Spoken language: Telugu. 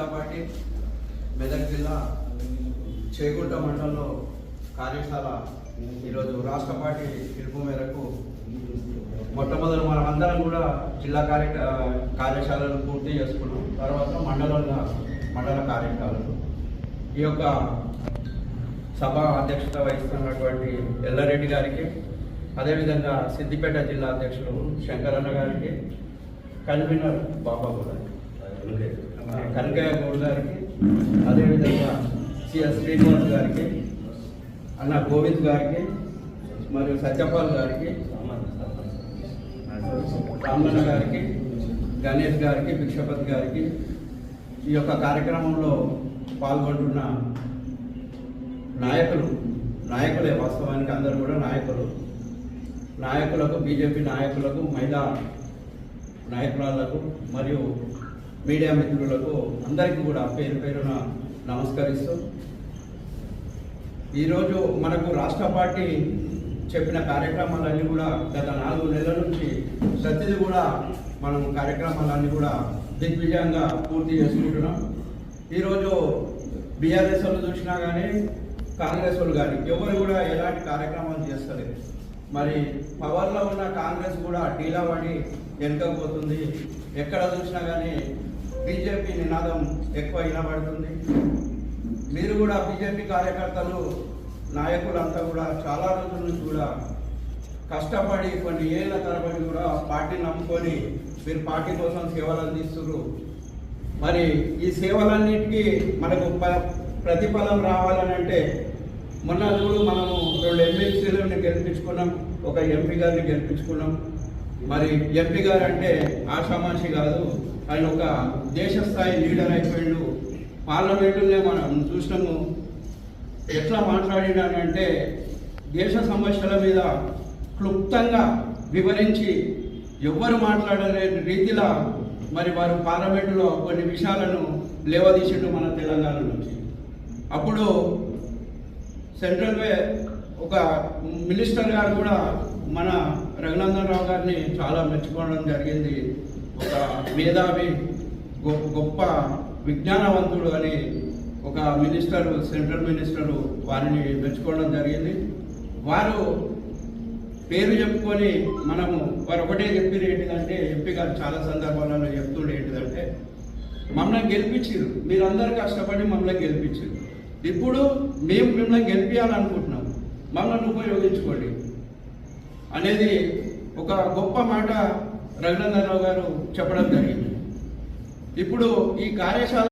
జనతా పార్టీ మెదక్ జిల్లా చేగుంట మండలంలో కార్యశాల ఈరోజు రాష్ట్ర పార్టీ పిలుపు మేరకు మొట్టమొదటి మనం అందరం కూడా జిల్లా కార్య కార్యశాలను పూర్తి చేసుకున్నాం. తర్వాత మండలంగా మండల కార్యశాలలు ఈ యొక్క సభ అధ్యక్షత వహిస్తున్నటువంటి ఎల్లారెడ్డి గారికి అదేవిధంగా సిద్దిపేట జిల్లా అధ్యక్షులు శంకరన్న గారికి కన్వీనర్ బాబా గారికి కనకయ్య గౌడ్ గారికి అదేవిధంగా సిఎస్ శ్రీనివాస్ గారికి అన్న గోవింద్ గారికి మరియు సత్యపాల్ గారికి రామన్న గారికి గణేష్ గారికి భిక్షపతి గారికి ఈ యొక్క కార్యక్రమంలో పాల్గొంటున్న నాయకులు నాయకులే వాస్తవానికి అందరూ కూడా నాయకులు. నాయకులకు బీజేపీ నాయకులకు మహిళా నాయకురాళ్ళకు మరియు మీడియా మిత్రులకు అందరికీ కూడా పేరు పేరున నమస్కరిస్తూ ఈరోజు మనకు రాష్ట్ర పార్టీ చెప్పిన కార్యక్రమాలన్నీ కూడా గత నాలుగు నెలల నుంచి ప్రతిదీ కూడా మనం కార్యక్రమాలన్నీ కూడా దిగ్విజయంగా పూర్తి చేసుకుంటున్నాం. ఈరోజు బీఆర్ఎస్ వాళ్ళు చూసినా కానీ కాంగ్రెస్ వాళ్ళు కానీ ఎవరు కూడా ఎలాంటి కార్యక్రమాలు చేస్తలేదు. మరి పవర్లో ఉన్న కాంగ్రెస్ కూడా డీలా పడి వెనుకపోతుంది ఎక్కడ చూసినా కానీ బీజేపీ నినాదం ఎక్కువ వినబడుతుంది. మీరు కూడా బీజేపీ కార్యకర్తలు నాయకులంతా కూడా చాలా రోజుల నుంచి కూడా కష్టపడి కొన్ని ఏళ్ళ తరబడి కూడా పార్టీ నమ్ముకొని మీరు పార్టీ కోసం సేవలు అందిస్తున్నారు. మరి ఈ సేవలన్నిటికీ మనకు ప్రతిఫలం రావాలని అంటే మొన్న చూడు మనము రెండు ఎమ్మెల్సీలను గెలిపించుకున్నాం ఒక ఎంపీ గారిని గెలిపించుకున్నాం. మరి ఎంపీ గారు అంటే ఆషామాషి కాదు ఆయన ఒక దేశ స్థాయి లీడర్ అయిపోయాడు. పార్లమెంటునే మనం చూసినాము. ఎట్లా మాట్లాడినానంటే దేశ సమస్యల మీద క్లుప్తంగా వివరించి ఎవ్వరు మాట్లాడలేని రీతిలో మరి వారు పార్లమెంటులో కొన్ని విషయాలను లేవదీసిండు మన తెలంగాణ నుంచి. అప్పుడు సెంట్రల్ వే ఒక మినిస్టర్ గారు కూడా మన రఘునందన్ రావు గారిని చాలా మెచ్చుకోవడం జరిగింది. ఒక మేధావి గొ- గొప్ప విజ్ఞానవంతుడు అని ఒక మినిస్టర్ సెంట్రల్ మినిస్టర్ వారిని మెచ్చుకోవడం జరిగింది. వారు పేరు చెప్పుకొని మనము వారు ఒకటే చెప్పిన ఏంటిదంటే ఎంపీ గారు చాలా సందర్భాలలో చెప్తుండే ఏంటిదంటే మమ్మల్ని గెలిపించారు మీరందరూ కష్టపడి మమ్మల్ని గెలిపించారు ఇప్పుడు మేము మిమ్మల్ని గెలిపించాలనుకుంటున్నాం మమ్మల్ని ఉపయోగించుకోండి. అనేది ఒక గొప్ప మాట రఘునందనరావు గారు చెప్పడం జరిగింది. ఇప్పుడు ఈ కార్యశాల